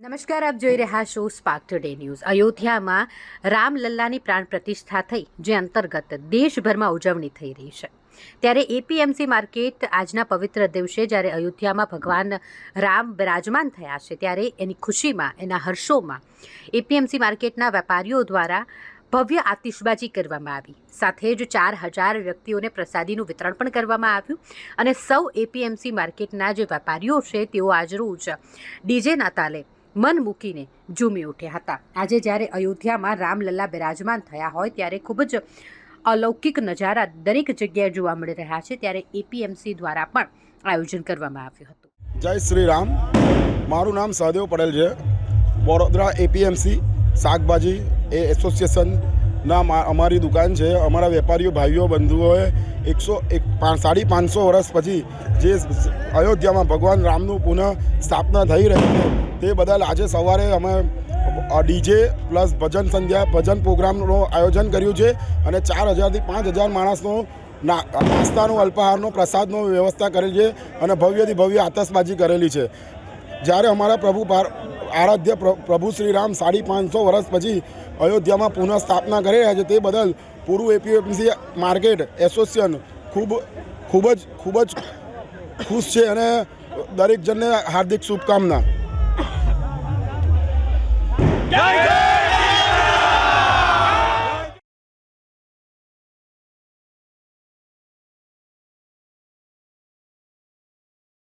નમસ્કાર, આપ જોઈ રહ્યા છો સ્પાર્ક ટુડે ન્યૂઝ અયોધ્યામાં રામલલ્લાની પ્રાણ પ્રતિષ્ઠા થઈ, જે અંતર્ગત દેશભરમાં ઉજવણી થઈ રહી છે. ત્યારે એપીએમસી માર્કેટ આજના પવિત્ર દિવસે જ્યારે અયોધ્યામાં ભગવાન રામ બિરાજમાન થયા છે, ત્યારે એની ખુશીમાં, એના હર્ષોમાં એપીએમસી માર્કેટના વેપારીઓ દ્વારા ભવ્ય આતિશબાજી કરવામાં આવી. સાથે જ ચાર હજાર વ્યક્તિઓને પ્રસાદીનું વિતરણ પણ કરવામાં આવ્યું અને સૌ એપીએમસી માર્કેટના જે વેપારીઓ છે, તેઓ આજરોજ ડીજેના તાલે મન મૂકીને ઝૂમી ઉઠ્યા હતા. આજે જ્યારે અયોધ્યામાં રામલલ્લા બિરાજમાન થયા હોય ત્યારે ખૂબ જ અલૌકિક નજારા દરેક જગ્યાએ જોવા મળી રહ્યા છે. ત્યારે એપીએમસી દ્વારા પણ આયોજન કરવામાં આવ્યું હતું. જય શ્રી રામ મારું નામ સહદેવ પટેલ છે. વડોદરા એપીએમસી શાકભાજી એ એસોસિએશનના અમારી દુકાન છે. અમારા વેપારીઓ, ભાઈઓ, બંધુઓએ એકસો એક સાડી પાંચસો વર્ષ પછી જે અયોધ્યામાં ભગવાન રામનું પુનઃ સ્થાપના થઈ રહી છે, તે બદલ આજે સવારે અમે ડીજે પ્લસ ભજન સંધ્યા, ભજન પ્રોગ્રામનું આયોજન કર્યું છે અને ચાર હજારથી પાંચ હજાર માણસનો ના, નાસ્તાનો, અલ્પાહારનો, પ્રસાદનો વ્યવસ્થા કરેલી છે અને ભવ્યથી ભવ્ય આતશબાજી કરેલી છે. જ્યારે અમારા પ્રભુ પાર- આરાધ્ય પ્રભુ શ્રી રામ સાડી પાંચસો વર્ષ પછી અયોધ્યામાં પુનઃ સ્થાપના કરી રહ્યા છે, તે બદલ પૂરું એપીએમસી માર્કેટ એસોસિએશન ખૂબ ખૂબ જ ખૂબ જ ખુશ છે અને દરેક જણને હાર્દિક શુભકામના.